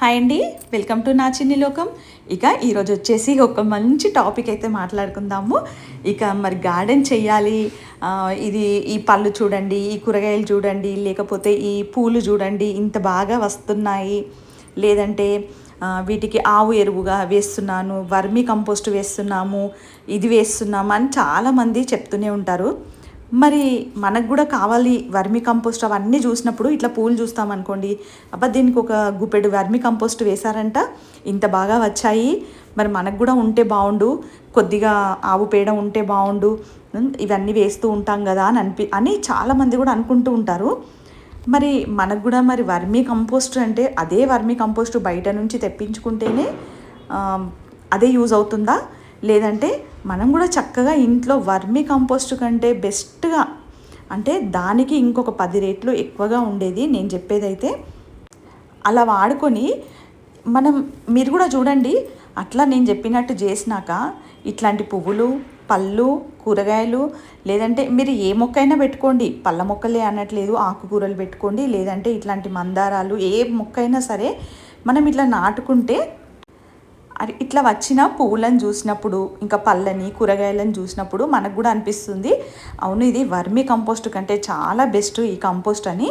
Hi అండి. Welcome to నా చిన్ని లోకం. ఇక ఈరోజు వచ్చేసి ఒక మంచి టాపిక్ అయితే మాట్లాడుకుందాము. ఇక మరి గార్డెన్ చేయాలి ఇది ఈ పళ్ళు చూడండి ఈ కూరగాయలు చూడండి లేకపోతే ఈ పూలు చూడండి ఇంత బాగా వస్తున్నాయి. లేదంటే వీటికి ఆవు ఎరువుగా వేస్తున్నాను వర్మీ కంపోస్ట్ వేస్తున్నాము ఇది వేస్తున్నాము అని చాలామంది చెప్తూనే ఉంటారు. మరి మనకు కూడా కావాలి వర్మి కంపోస్ట్ అవన్నీ చూసినప్పుడు ఇట్లా పూలు చూస్తామనుకోండి అబ్బా దీనికి ఒక గుప్పెడు వర్మి కంపోస్ట్ వేశారంట. ఇంత బాగా వచ్చాయి. మరి మనకు కూడా ఉంటే బాగుండు. కొద్దిగా ఆవు పేడ ఉంటే బాగుండు. ఇవన్నీ వేస్తూ ఉంటాం కదా అని అనిపి అని చాలామంది కూడా అనుకుంటూ ఉంటారు. మరి మనకు కూడా మరి వర్మీ కంపోస్ట్ అంటే అదే వర్మీ కంపోస్ట్ బయట నుంచి తెప్పించుకుంటేనే అదే యూజ్ అవుతుందా? లేదంటే మనం కూడా చక్కగా ఇంట్లో వర్మీ కంపోస్ట్ కంటే బెస్ట్గా అంటే దానికి ఇంకొక పది రేట్లు ఎక్కువగా ఉండేది నేను చెప్పేదైతే. అలా వాడుకొని మనం మీరు కూడా చూడండి అట్లా నేను చెప్పినట్టు చేసినాక ఇట్లాంటి పువ్వులు పళ్ళు కూరగాయలు లేదంటే మీరు ఏ మొక్క అయినా పెట్టుకోండి పళ్ళ మొక్కలే అనట్లేదు ఆకుకూరలు పెట్టుకోండి లేదంటే ఇట్లాంటి మందారాలు ఏ మొక్క అయినా సరే మనం ఇట్లా నాటుకుంటే అది ఇట్లా వచ్చిన పువ్వులను చూసినప్పుడు ఇంకా పళ్ళని కూరగాయలను చూసినప్పుడు మనకు కూడా అనిపిస్తుంది అవును ఇది వర్మీ కంపోస్ట్ కంటే చాలా బెస్ట్ ఈ కంపోస్ట్ అని.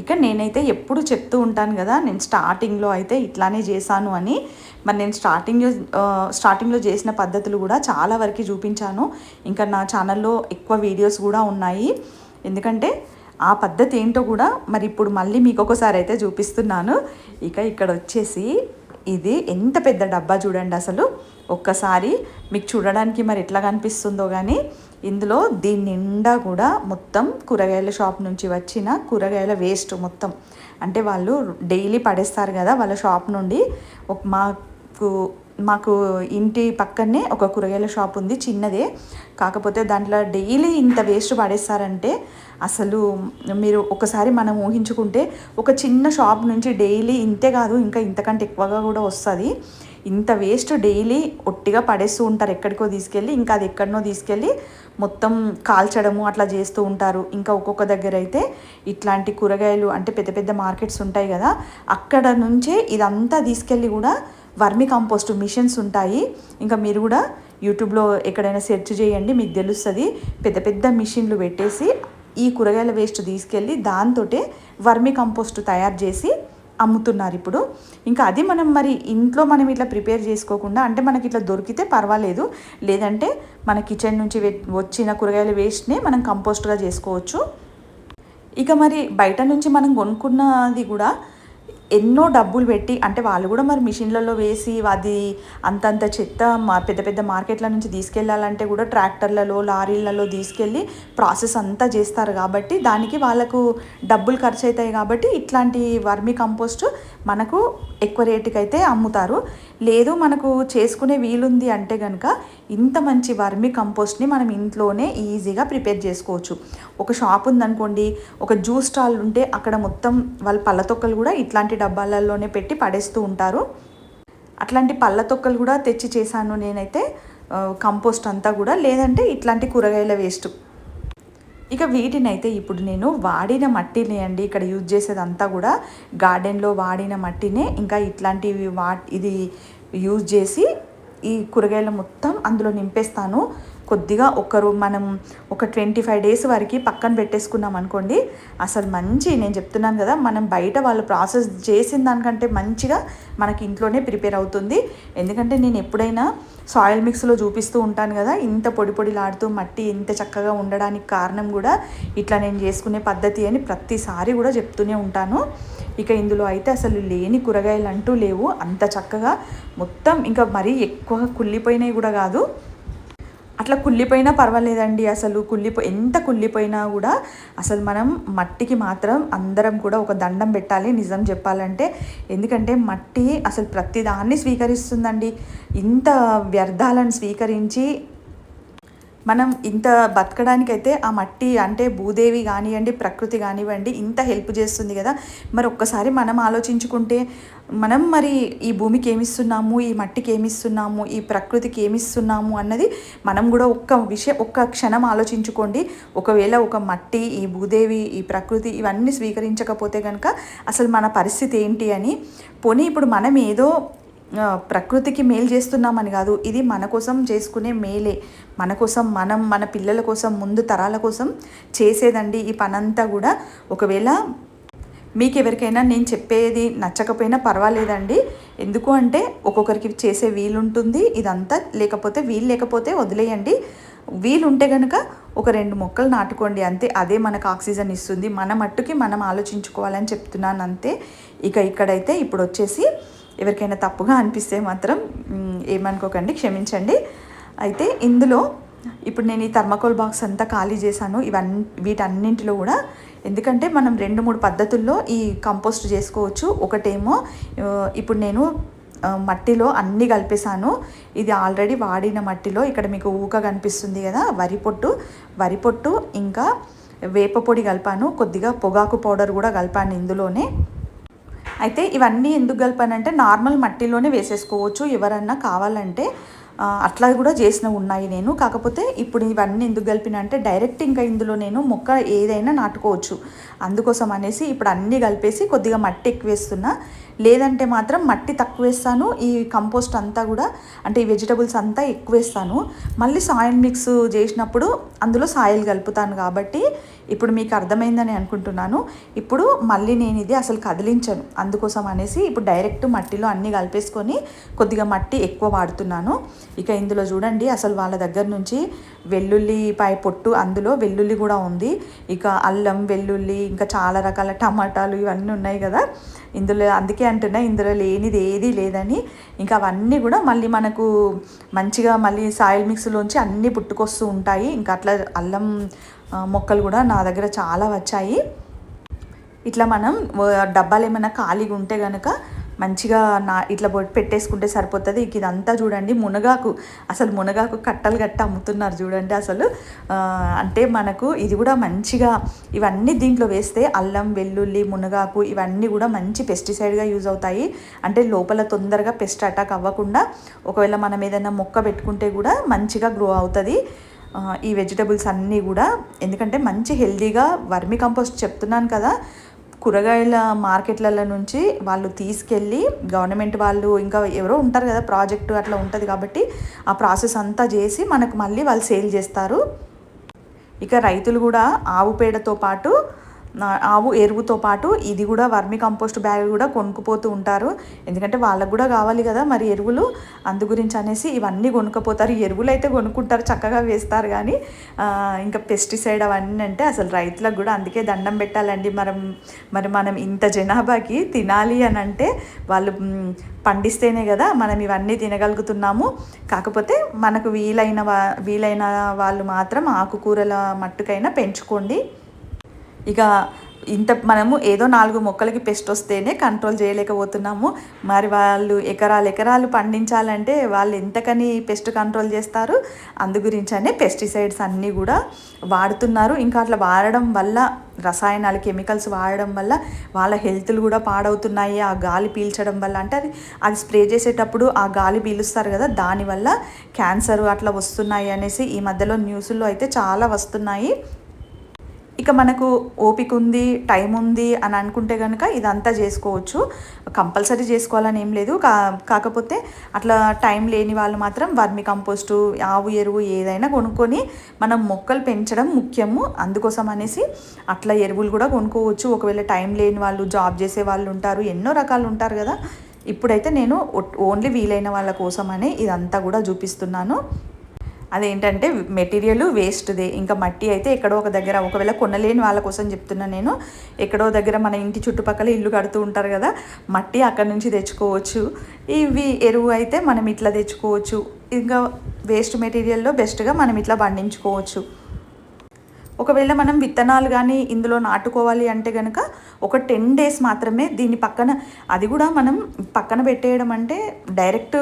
ఇక నేనైతే ఎప్పుడు చెప్తూ ఉంటాను కదా నేను స్టార్టింగ్లో అయితే ఇట్లానే చేశాను అని. మరి నేను స్టార్టింగ్ స్టార్టింగ్లో చేసిన పద్ధతులు కూడా చాలా వరకు చూపించాను. ఇంకా నా ఛానల్లో ఎక్కువ వీడియోస్ కూడా ఉన్నాయి. ఎందుకంటే ఆ పద్ధతి ఏంటో కూడా మరి ఇప్పుడు మళ్ళీ మీకు ఒకసారి అయితే చూపిస్తున్నాను. ఇక ఇక్కడ వచ్చేసి ఇది ఎంత పెద్ద డబ్బా చూడండి అసలు. ఒక్కసారి మీకు చూడడానికి మరి ఎట్లా కనిపిస్తుందో కానీ ఇందులో దీని నిండా కూడా మొత్తం కూరగాయల షాప్ నుంచి వచ్చిన కూరగాయల వేస్ట్ మొత్తం. అంటే వాళ్ళు డైలీ పడేస్తారు కదా వాళ్ళ షాప్ నుండి. ఒక మాకు మాకు ఇంటి పక్కనే ఒక కూరగాయల షాప్ ఉంది చిన్నదే. కాకపోతే దాంట్లో డైలీ ఇంత వేస్ట్ పడేస్తారంటే అసలు మీరు ఒకసారి మనం ఊహించుకుంటే ఒక చిన్న షాప్ నుంచి డైలీ ఇంతే కాదు ఇంకా ఇంతకంటే ఎక్కువగా కూడా వస్తుంది. ఇంత వేస్ట్ డైలీ ఒట్టిగా పడేస్తూ ఉంటారు ఎక్కడికో తీసుకెళ్ళి ఇంకా అది ఎక్కడనో తీసుకెళ్ళి మొత్తం కాల్చడము అట్లా చేస్తూ ఉంటారు. ఇంకా ఒక్కొక్క దగ్గర అయితే ఇట్లాంటి కూరగాయలు అంటే పెద్ద పెద్ద మార్కెట్స్ ఉంటాయి కదా అక్కడ నుంచే ఇదంతా తీసుకెళ్ళి కూడా వర్మి కంపోస్ట్ మిషన్స్ ఉంటాయి. ఇంకా మీరు కూడా యూట్యూబ్లో ఎక్కడైనా సెర్చ్ చేయండి మీకు తెలుస్తుంది. పెద్ద పెద్ద మిషన్లు పెట్టేసి ఈ కూరగాయల వేస్ట్ తీసుకెళ్ళి దాంతోటే వర్మి కంపోస్ట్ తయారు చేసి అమ్ముతున్నారు ఇప్పుడు. ఇంకా అది మనం మరి ఇంట్లో మనం ఇట్లా ప్రిపేర్ చేసుకోకుండా అంటే మనకి ఇట్లా దొరికితే పర్వాలేదు. లేదంటే మన కిచెన్ నుంచి వె- వచ్చిన కూరగాయల వేస్ట్నే మనం కంపోస్ట్గా చేసుకోవచ్చు. ఇక మరి బయట నుంచి మనం కొనుక్కున్నది కూడా ఎన్నో డబ్బులు పెట్టి అంటే వాళ్ళు కూడా మరి మిషన్లలో వేసి అది అంతంత చెత్త మా పెద్ద పెద్ద మార్కెట్ల నుంచి తీసుకెళ్ళాలంటే కూడా ట్రాక్టర్లలో లారీలలో తీసుకెళ్ళి ప్రాసెస్ అంతా చేస్తారు. కాబట్టి దానికి వాళ్ళకు డబ్బులు ఖర్చు అవుతాయి కాబట్టి ఇట్లాంటి వర్మి కంపోస్ట్ మనకు ఎక్కువ రేటుకి అయితే అమ్ముతారు. లేదు మనకు చేసుకునే వీలుంది అంటే కనుక ఇంత మంచి వర్మి కంపోస్ట్ని మనం ఇంట్లోనే ఈజీగా ప్రిపేర్ చేసుకోవచ్చు. ఒక షాప్ ఉందనుకోండి ఒక జ్యూస్ స్టాల్ ఉంటే అక్కడ మొత్తం వాళ్ళ పళ్ళ తొక్కలు కూడా ఇట్లాంటి డబ్బాలలోనే పెట్టి పడేస్తూ ఉంటారు. అట్లాంటి పళ్ళ తొక్కలు కూడా తెచ్చి చేశాను నేనైతే. కంపోస్ట్ అంతా కూడా. లేదంటే ఇట్లాంటి కూరగాయల వేస్ట్. ఇక వీటిని అయితే ఇప్పుడు నేను వాడిన మట్టిని అండి ఇక్కడ యూజ్ చేసేదంతా కూడా. గార్డెన్లో వాడిన మట్టినే ఇంకా ఇట్లాంటివి వా ఇది యూజ్ చేసి ఈ కూరగాయలు మొత్తం అందులో నింపేస్తాను. కొద్దిగా ఒకరు మనం ఒక ట్వంటీ ఫైవ్ డేస్ వరకు పక్కన పెట్టేసుకున్నాం అనుకోండి అసలు మంచి నేను చెప్తున్నాను కదా మనం బయట వాళ్ళు ప్రాసెస్ చేసిన దానికంటే మంచిగా మనకి ఇంట్లోనే ప్రిపేర్ అవుతుంది. ఎందుకంటే నేను ఎప్పుడైనా సాయిల్ మిక్స్లో చూపిస్తూ ఉంటాను కదా ఇంత పొడి పొడిలాడుతూ మట్టి ఇంత చక్కగా ఉండడానికి కారణం కూడా ఇట్లా నేను చేసుకునే పద్ధతి అని ప్రతిసారి కూడా చెప్తూనే ఉంటాను. ఇక ఇందులో అయితే అసలు లేని కూరగాయలు అంటూ లేవు అంత చక్కగా మొత్తం ఇంకా మరీ ఎక్కువ కుళ్ళిపోయినవి కూడా కాదు. అట్లా కుళ్ళిపోయినా పర్వాలేదండి అసలు. కుళ్ళిపో ఎంత కుళ్ళిపోయినా కూడా అసలు మనం మట్టికి మాత్రం అందరం కూడా ఒక దండం పెట్టాలి నిజం చెప్పాలంటే. ఎందుకంటే మట్టి అసలు ప్రతిదాన్ని స్వీకరిస్తుందండి. ఇంత వ్యర్థాలను స్వీకరించి మనం ఇంత బతకడానికైతే ఆ మట్టి అంటే భూదేవి కానివ్వండి ప్రకృతి కానివ్వండి ఇంత హెల్ప్ చేస్తుంది కదా. మరి ఒక్కసారి మనం ఆలోచించుకుంటే మనం మరి ఈ భూమికి ఏమిస్తున్నాము ఈ మట్టికి ఏమిస్తున్నాము ఈ ప్రకృతికి ఏమిస్తున్నాము అన్నది మనం కూడా ఒక్క విషయం ఒక్క క్షణం ఆలోచించుకోండి. ఒకవేళ ఒక మట్టి ఈ భూదేవి ఈ ప్రకృతి ఇవన్నీ స్వీకరించకపోతే కనుక అసలు మన పరిస్థితి ఏంటి అని. పోనీ ఇప్పుడు మనం ఏదో ప్రకృతికి మేలు చేస్తున్నామని కాదు ఇది మన కోసం చేసుకునే మేలే. మన కోసం మనం మన పిల్లల కోసం ముందు తరాల కోసం చేసేదండి ఈ పనంతా కూడా. ఒకవేళ మీకు ఎవరికైనా నేను చెప్పేది నచ్చకపోయినా పర్వాలేదండి. ఎందుకు అంటే ఒక్కొక్కరికి చేసే వీలుంటుంది ఇదంతా. లేకపోతే వీలు లేకపోతే వదిలేయండి. వీలుంటే కనుక ఒక రెండు మొక్కలు నాటుకోండి అంతే. అదే మనకు ఆక్సిజన్ ఇస్తుంది. మన మట్టుకి మనం ఆలోచించుకోవాలని చెప్తున్నాను అంతే ఇక ఇక్కడైతే ఇప్పుడు వచ్చేసి ఎవరికైనా తప్పుగా అనిపిస్తే మాత్రం ఏమనుకోకండి క్షమించండి. అయితే ఇందులో ఇప్పుడు నేను ఈ థర్మాకోల్ బాక్స్ అంతా ఖాళీ చేశాను. ఇవన్నీ వీటన్నింటిలో కూడా ఎందుకంటే మనం రెండు మూడు పద్ధతుల్లో ఈ కంపోస్ట్ చేసుకోవచ్చు. ఒకటేమో ఇప్పుడు నేను మట్టిలో అన్నీ కలిపేశాను. ఇది ఆల్రెడీ వాడిన మట్టిలో ఇక్కడ మీకు ఊక కనిపిస్తుంది కదా వరి పొట్టు. వరి పొట్టు ఇంకా వేప పొడి కలిపాను. కొద్దిగా పొగాకు పౌడర్ కూడా కలిపాను ఇందులోనే. అయితే ఇవన్నీ ఎందుకు కలిపానంటే నార్మల్ మట్టిలోనే వేసేసుకోవచ్చు. ఎవరన్నా కావాలంటే అట్లా కూడా చేసిన ఉన్నాయి నేను. కాకపోతే ఇప్పుడు ఇవన్నీ ఎందుకు కలిపిన అంటే డైరెక్ట్ ఇంకా ఇందులో నేను మొక్క ఏదైనా నాటుకోవచ్చు. అందుకోసం అనేసి ఇప్పుడు అన్నీ కలిపేసి కొద్దిగా మట్టి ఎక్కువేస్తున్నా. లేదంటే మాత్రం మట్టి తక్కువ వేస్తాను ఈ కంపోస్ట్ అంతా కూడా అంటే ఈ వెజిటబుల్స్ అంతా ఎక్కువ వేస్తాను మళ్ళీ సాయిల్ మిక్స్ చేసినప్పుడు అందులో సాయిల్ కలుపుతాను కాబట్టి ఇప్పుడు మీకు అర్థమైందని అనుకుంటున్నాను. ఇప్పుడు మళ్ళీ నేను ఇది అసలు కదిలించను. అందుకోసం అనేసి ఇప్పుడు డైరెక్ట్ మట్టిలో అన్నీ కలిపేసుకొని కొద్దిగా మట్టి ఎక్కువ వాడుతున్నాను. ఇక ఇందులో చూడండి అసలు వాళ్ళ దగ్గర నుంచి వెల్లుల్లిపాయ పొట్టు అందులో వెల్లుల్లి కూడా ఉంది. ఇక అల్లం వెల్లుల్లి ఇంకా చాలా రకాల టమాటాలు ఇవన్నీ ఉన్నాయి కదా. ఇందులో అందుకే అంటున్నా ఇందులో లేనిది ఏది లేదని. ఇంకా అవన్నీ కూడా మళ్ళీ మనకు మంచిగా మళ్ళీ సాయిల్ మిక్స్లోంచి అన్నీ పుట్టుకొస్తూ ఉంటాయి. ఇంకా అట్లా అల్లం మొక్కలు కూడా నా దగ్గర చాలా వచ్చాయి. ఇట్లా మనం డబ్బాలు ఏమైనా ఖాళీగా ఉంటే కనుక మంచిగా నా ఇట్లా పెట్టేసుకుంటే సరిపోతుంది. ఇక ఇదంతా చూడండి మునగాకు. అసలు మునగాకు కట్టలు కట్ట అమ్ముతున్నారు చూడండి అసలు. అంటే మనకు ఇది కూడా మంచిగా ఇవన్నీ దీంట్లో వేస్తే అల్లం వెల్లుల్లి మునగాకు ఇవన్నీ కూడా మంచి పెస్టిసైడ్గా యూజ్ అవుతాయి. అంటే లోపల తొందరగా పెస్ట్ అటాక్ అవ్వకుండా ఒకవేళ మనం ఏదైనా మొక్క పెట్టుకుంటే కూడా మంచిగా గ్రో అవుతుంది. ఈ వెజిటబుల్స్ అన్నీ కూడా. ఎందుకంటే మంచి హెల్దీగా వర్మి కంపోస్ట్ చెప్తున్నాను కదా కూరగాయల మార్కెట్లలో నుంచి వాళ్ళు తీసుకెళ్ళి గవర్నమెంట్ వాళ్ళు ఇంకా ఎవరో ఉంటారు కదా ప్రాజెక్టు అట్లా ఉంటుంది కాబట్టి ఆ ప్రాసెస్ అంతా చేసి మనకు మళ్ళీ వాళ్ళు సేల్ చేస్తారు. ఇక రైతులు కూడా ఆవు పేడతో పాటు ఆవు ఎరువుతో పాటు ఇది కూడా వర్మి కంపోస్ట్ బ్యాగ్ కూడా కొనుక్కుపోతూ ఉంటారు. ఎందుకంటే వాళ్ళకు కూడా కావాలి కదా మరి ఎరువులు. అందు గురించి అనేసి ఇవన్నీ కొనుక్కపోతారు. ఎరువులు అయితే కొనుక్కుంటారు చక్కగా వేస్తారు కానీ ఇంకా పెస్టిసైడ్ అవన్నీ అంటే అసలు రైతులకు కూడా అందుకే దండం పెట్టాలండి. మనం మరి మనం ఇంత జనాభాకి తినాలి అని అంటే వాళ్ళు పండిస్తేనే కదా మనం ఇవన్నీ తినగలుగుతున్నాము. కాకపోతే మనకు వీలైన వా వీలైన వాళ్ళు మాత్రం ఆకుకూరల మట్టుకైనా పెంచుకోండి. ఇక ఇంత మనము ఏదో నాలుగు మొక్కలకి పెస్ట్ వస్తేనే కంట్రోల్ చేయలేకపోతున్నాము. మరి వాళ్ళు ఎకరాలు ఎకరాలు పండించాలంటే వాళ్ళు ఎంతకని పెస్ట్ కంట్రోల్ చేస్తారు? అందు గురించనే పెస్టిసైడ్స్ అన్నీ కూడా వాడుతున్నారు. ఇంకా అట్లా వాడడం వల్ల రసాయనాలు కెమికల్స్ వాడడం వల్ల వాళ్ళ హెల్త్లు కూడా పాడవుతున్నాయి. ఆ గాలి పీల్చడం వల్ల అంటే అది అది స్ప్రే చేసేటప్పుడు ఆ గాలి పీలుస్తారు కదా దానివల్ల క్యాన్సర్ అట్లా వస్తున్నాయి అనేసి ఈ మధ్యలో న్యూస్లో అయితే చాలా వస్తున్నాయి. ఇక మనకు ఓపిక ఉంది టైం ఉంది అని అనుకుంటే కనుక ఇదంతా చేసుకోవచ్చు. కంపల్సరీ చేసుకోవాలని ఏం లేదు. కా కాకపోతే అట్లా టైం లేని వాళ్ళు మాత్రం వర్మి కంపోస్టు ఆవు ఎరువు ఏదైనా కొనుక్కొని మనం మొక్కలు పెంచడం ముఖ్యము. అందుకోసం అనేసి అట్లా ఎరువులు కూడా కొనుక్కోవచ్చు. ఒకవేళ టైం లేని వాళ్ళు జాబ్ చేసే వాళ్ళు ఉంటారు ఎన్నో రకాలు ఉంటారు కదా. ఇప్పుడైతే నేను ఓన్లీ వీలైన వాళ్ళ కోసమనే ఇదంతా కూడా చూపిస్తున్నాను. అదేంటంటే మెటీరియల్ వేస్ట్ది. ఇంకా మట్టి అయితే ఎక్కడో ఒక దగ్గర ఒకవేళ కొనలేని వాళ్ళ కోసం చెప్తున్నా నేను ఎక్కడో దగ్గర మన ఇంటి చుట్టుపక్కల ఇల్లు కడుతూ ఉంటారు కదా మట్టి అక్కడ నుంచి తెచ్చుకోవచ్చు. ఇవి ఎరువు అయితే మనం ఇట్లా తెచ్చుకోవచ్చు. ఇంకా వేస్ట్ మెటీరియల్లో బెస్ట్గా మనం ఇట్లా పండించుకోవచ్చు. ఒకవేళ మనం విత్తనాలు కానీ ఇందులో నాటుకోవాలి అంటే కనుక ఒక టెన్ డేస్ మాత్రమే దీని పక్కన అది కూడా మనం పక్కన పెట్టేయడం అంటే డైరెక్ట్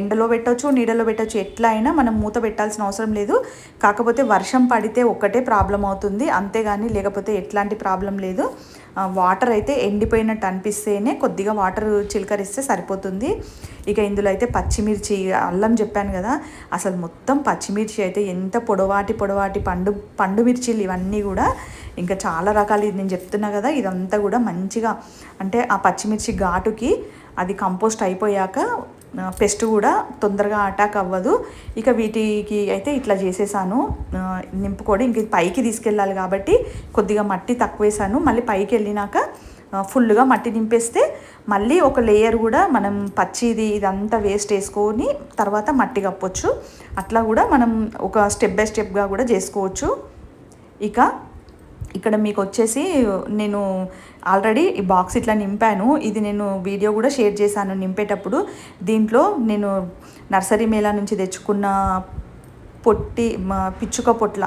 ఎండలో పెట్టవచ్చు నీడలో పెట్టవచ్చు ఎట్లా అయినా మనం మూత పెట్టాల్సిన అవసరం లేదు. కాకపోతే వర్షం పడితే ఒక్కటే ప్రాబ్లం అవుతుంది. అంతేగాని లేకపోతే ఎట్లాంటి ప్రాబ్లం లేదు. వాటర్ అయితే ఎండిపోయినట్టు అనిపిస్తేనే కొద్దిగా వాటర్ చిలకరిస్తే సరిపోతుంది. ఇక ఇందులో అయితే పచ్చిమిర్చి అల్లం చెప్పాను కదా. అసలు మొత్తం పచ్చిమిర్చి అయితే ఎంత పొడవాటి పొడవాటి పండు పండు మిర్చీలు ఇవన్నీ కూడా. ఇంకా చాలా రకాలు ఇది నేను చెప్తున్నా కదా ఇదంతా కూడా మంచిగా అంటే ఆ పచ్చిమిర్చి ఘాటుకి అది కంపోస్ట్ అయిపోయాక పెస్ట్ కూడా తొందరగా అటాక్ అవ్వదు. ఇక వీటికి అయితే ఇట్లా చేసేసాను. నింపుకోడి నింపుకోవడం ఇంక ఇది పైకి తీసుకెళ్ళాలి కాబట్టి కొద్దిగా మట్టి తక్కువ వేసాను మళ్ళీ పైకి వెళ్ళినాక ఫుల్గా మట్టి నింపేస్తే మళ్ళీ ఒక లేయర్ కూడా మనం పచ్చిది ఇదంతా వేస్ట్ వేసుకొని తర్వాత మట్టి కప్పొచ్చు. అట్లా కూడా మనం ఒక స్టెప్ బై స్టెప్గా కూడా చేసుకోవచ్చు. ఇక ఇక్కడ మీకు వచ్చేసి నేను ఆల్రెడీ ఈ బాక్స్ ఇట్లా నింపాను. ఇది నేను వీడియో కూడా షేర్ చేశాను నింపేటప్పుడు. దీంట్లో నేను నర్సరీ మేళా నుంచి తెచ్చుకున్న పొట్టి మా పిచ్చుక పొట్ల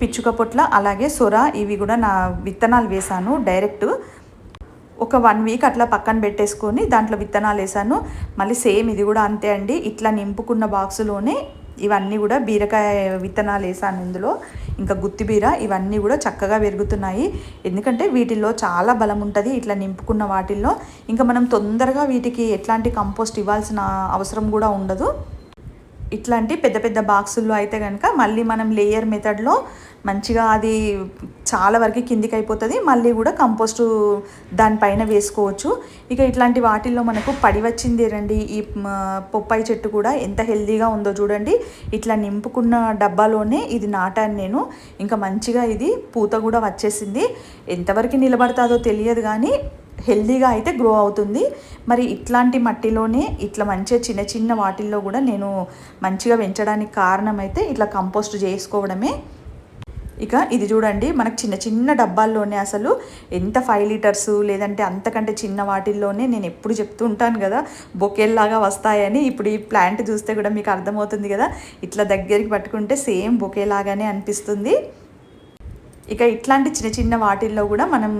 పిచ్చుక పొట్ల అలాగే సొర ఇవి కూడా నా విత్తనాలు వేశాను డైరెక్ట్. ఒక వన్ వీక్ అట్లా పక్కన పెట్టేసుకొని దాంట్లో విత్తనాలు వేసాను మళ్ళీ సేమ్ ఇది కూడా అంతే అండి. ఇట్లా నింపుకున్న బాక్సులోనే ఇవన్నీ కూడా బీరకాయ విత్తనాలు వేసాను ఇందులో. ఇంకా గుత్తిబీర ఇవన్నీ కూడా చక్కగా పెరుగుతున్నాయి. ఎందుకంటే వీటిల్లో చాలా బలం ఉంటుంది ఇట్లా నింపుకున్న వాటిల్లో. ఇంకా మనం తొందరగా వీటికి ఎట్లాంటి కంపోస్ట్ ఇవ్వాల్సిన అవసరం కూడా ఉండదు. ఇట్లాంటి పెద్ద పెద్ద బాక్సుల్లో అయితే కనుక మళ్ళీ మనం లేయర్ మెథడ్లో మంచిగా అది చాలా వరకు కిందికి అయిపోతుంది మళ్ళీ కూడా కంపోస్టు దానిపైన వేసుకోవచ్చు. ఇక ఇట్లాంటి వాటిల్లో మనకు పడి వచ్చింది రండి ఈ పొప్పాయి చెట్టు కూడా ఎంత హెల్దీగా ఉందో చూడండి. ఇట్లా నింపుకున్న డబ్బాలోనే ఇది నాటాను నేను. ఇంకా మంచిగా ఇది పూత కూడా వచ్చేసింది. ఎంతవరకు నిలబడతాదో తెలియదు కానీ హెల్దీగా అయితే గ్రో అవుతుంది. మరి ఇట్లాంటి మట్టిలోనే ఇట్లా మంచిగా చిన్న చిన్న వాటిల్లో కూడా నేను మంచిగా పెంచడానికి కారణం అయితే ఇట్లా కంపోస్ట్ చేసుకోవడమే. ఇక ఇది చూడండి మనకు చిన్న చిన్న డబ్బాల్లోనే అసలు ఎంత ఫైవ్ లీటర్స్ లేదంటే అంతకంటే చిన్న వాటిల్లోనే నేను ఎప్పుడు చెప్తూ ఉంటాను కదా బొకేల్లాగా వస్తాయని. ఇప్పుడు ఈ ప్లాంట్ చూస్తే కూడా మీకు అర్థమవుతుంది కదా ఇట్లా దగ్గరికి పట్టుకుంటే సేమ్ బొకేలాగానే అనిపిస్తుంది. ఇక ఇట్లాంటి చిన్న చిన్న వాటిల్లో కూడా మనం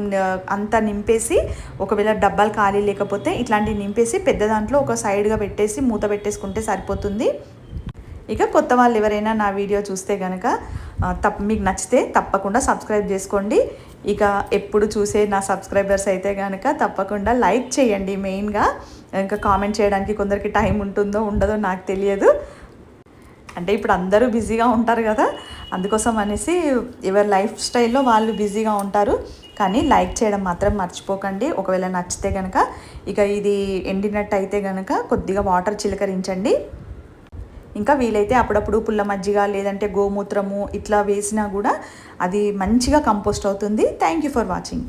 అంతా నింపేసి ఒకవేళ డబ్బాలు ఖాళీ లేకపోతే ఇట్లాంటివి నింపేసి పెద్ద దాంట్లో ఒక సైడ్గా పెట్టేసి మూత పెట్టేసుకుంటే సరిపోతుంది. ఇక కొత్త వాళ్ళు ఎవరైనా నా వీడియో చూస్తే కనుక తప్ప మీకు నచ్చితే తప్పకుండా సబ్స్క్రైబ్ చేసుకోండి. ఇక ఎప్పుడు చూసే నా సబ్స్క్రైబర్స్ అయితే కనుక తప్పకుండా లైక్ చేయండి మెయిన్గా. ఇంకా కామెంట్ చేయడానికి కొందరికి టైం ఉంటుందో ఉండదో నాకు తెలియదు. అంటే ఇప్పుడు అందరూ బిజీగా ఉంటారు కదా అందుకోసం అనేసి ఎవరి లైఫ్ స్టైల్లో వాళ్ళు బిజీగా ఉంటారు. కానీ లైక్ చేయడం మాత్రం మర్చిపోకండి. ఒకవేళ నచ్చితే కనుక ఇక ఇది ఎండినట్టు అయితే కనుక కొద్దిగా వాటర్ చిలకరించండి. ఇంకా వీలైతే అప్పుడప్పుడు పుల్ల మజ్జిగ లేదంటే గోమూత్రము ఇట్లా వేసినా కూడా అది మంచిగా కంపోస్ట్ అవుతుంది. Thank you for watching.